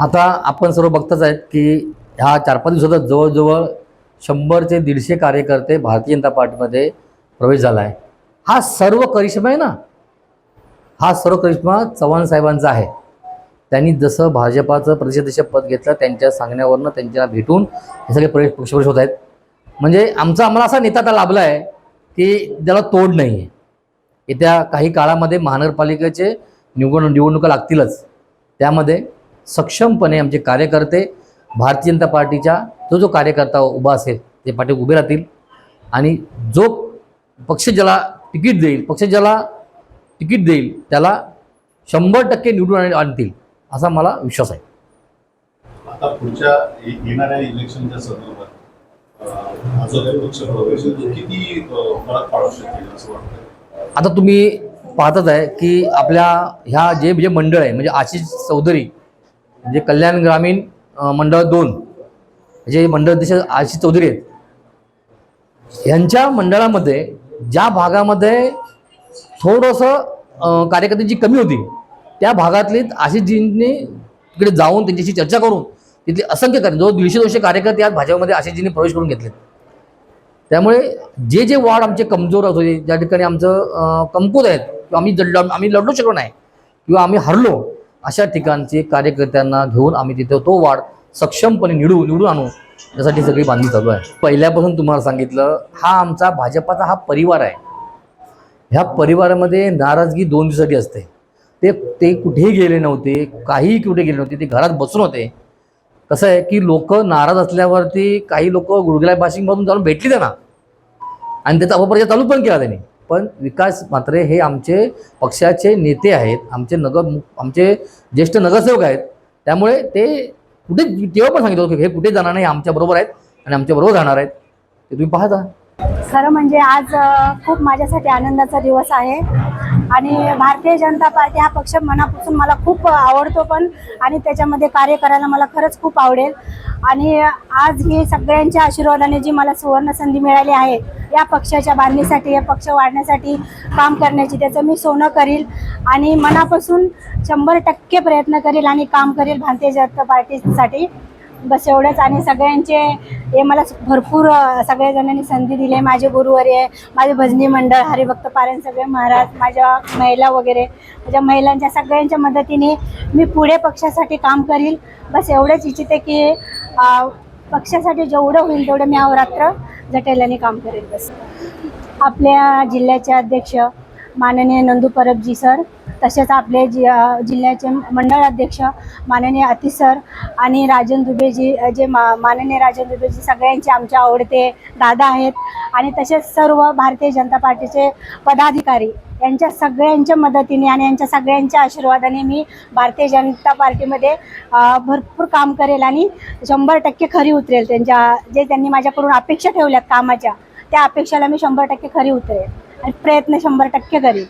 आता आपण सर्व बघतच आहेत की ह्या चार पाच दिवसात जवळजवळ शंभर ते दीडशे कार्यकर्ते भारतीय जनता पार्टीमध्ये प्रवेश झाला आहे. हा सर्व करिश्मा आहे ना? हा सर्व करिश्मा चव्हाण साहेबांचा आहे. त्यांनी जसं भाजपाचं प्रदेशाध्यक्ष पद घेतलं त्यांच्या सांगण्यावरनं त्यांच्या भेटून हे सगळे प्रवेश पक्षप्रवेश होत आहेत. म्हणजे आमचा आम्हाला असा नेता आता लाभला आहे की त्याला तोड नाही आहे येत्या काही काळामध्ये महानगरपालिकेचे निवडणूक निवडणुका लागतीलच. त्यामध्ये सक्षमपणे आमचे कार्यकर्ते भारतीय जनता पार्टीच्या जो जो कार्यकर्ता उभा असेल ते पाठी उभे राहतील. आणि जो पक्ष ज्याला तिकीट देईल पक्ष ज्याला तिकीट देईल त्याला शंभर टक्के निवडून आण- आणतील असा मला विश्वास आहे. आता पुढच्या येणाऱ्या इलेक्शनच्या संदर्भात तो आता तुम्ही पाहतच आहे की आपल्या ह्या जे जे मंडळ आहे म्हणजे आशिष चौधरी म्हणजे कल्याण ग्रामीण मंडळ दोन जे मंडळ अध्यक्ष आशिष चौधरी आहेत. यांच्या मंडळामध्ये ज्या भागामध्ये थोडंसं कार्यकर्त्यांची कमी होती त्या भागातली आशिषजींनी तिकडे जाऊन त्यांच्याशी चर्चा करून तिथले असंख्य कार्य जवळ दीडशे दोनशे कार्यकर्ते आज भाजपमध्ये आशिषजींनी प्रवेश करून घेतले. त्यामुळे जे जे वॉर्ड आमचे कमजोर होते ज्या ठिकाणी आमचं कमकुत आहेत किंवा आम्ही जडलो आम्ही लढलो शकलो नाही किंवा आम्ही हरलो अशा ठिकाणचे कार्यकर्त्यांना घेऊन आम्ही तिथे तो वाढ सक्षमपणे निवडू निवडून आणू यासाठी सगळी बांधणी चालू आहे. पहिल्यापासून तुम्हाला सांगितलं हा आमचा भाजपाचा हा परिवार आहे. ह्या परिवारामध्ये नाराजगी दोन दिवसाची असते. ते ते कुठेही गेले नव्हते काहीही कुठे गेले नव्हते ते घरात बसून होते. कसं आहे की लोक नाराज असल्यावरती काही लोक गुडगुला बाशिंगमधून जाऊन भेटली त्यांना. आणि त्याचा अपप्रचार चालू पण केला त्यांनी. पण विकास मात्रे हे आमचे पक्षाचे नेते आहेत आमचे नगर आमचे ज्येष्ठ नगरसेवक आहेत. त्यामुळे ते कुठे तेव्हा पण सांगितलं होतं की हे कुठे जाणार नाही आमच्याबरोबर आहेत आणि आमच्याबरोबर राहणार आहेत. ते तुम्ही पाहता. खरं म्हणजे आज खूप माझ्यासाठी आनंदाचा दिवस आहे. आणि भारतीय जनता पार्टी हा पक्ष मनापासून मला खूप आवडतो पण आणि त्याच्यामध्ये कार्य करायला मला खरंच खूप आवडेल. आणि आज ही सगळ्यांच्या आशीर्वादाने जी मला सुवर्ण संधी मिळाली आहे या पक्षाच्या बांधणीसाठी या पक्ष वाढण्यासाठी काम करण्याची त्याचं मी सोनं करील आणि मनापासून शंभर टक्के प्रयत्न करील आणि काम करील भारतीय जनता पार्टीसाठी. बस एवढंच. आणि सगळ्यांचे हे मला भरपूर सगळ्या जणांनी संधी दिली. आहे माझे गुरुवर्य माझे भजनी मंडळ हरिभक्त पारायण सगळे महाराज माझ्या महिला वगैरे माझ्या महिलांच्या सगळ्यांच्या मदतीने मी पुढे पक्षासाठी काम करील. बस एवढंच इच्छिते की पक्षासाठी जेवढं होईल तेवढं मी अवरात्र जटेल्याने काम करेल बस. आपल्या जिल्ह्याचे अध्यक्ष माननीय नंदू परबजी सर तसेच आपले जि जिल्ह्याचे मंडळ अध्यक्ष माननीय अतिश सर आणि राजन दुबेजी जे मा माननीय राजन दुबेजी सगळ्यांचे आमचे आवडते दादा आहेत आणि तसेच सर्व भारतीय जनता पार्टीचे पदाधिकारी यांच्या सगळ्यांच्या मदतीने आणि यांच्या सगळ्यांच्या आशीर्वादाने मी भारतीय जनता पार्टीमध्ये भरपूर काम करेल आणि शंभर टक्के खरी उतरेल त्यांच्या जे त्यांनी माझ्याकडून अपेक्षा ठेवल्यात कामाच्या त्या अपेक्षेला मी शंभर टक्के खरी उतरेल. प्रयत्न शंभर टक्के करेल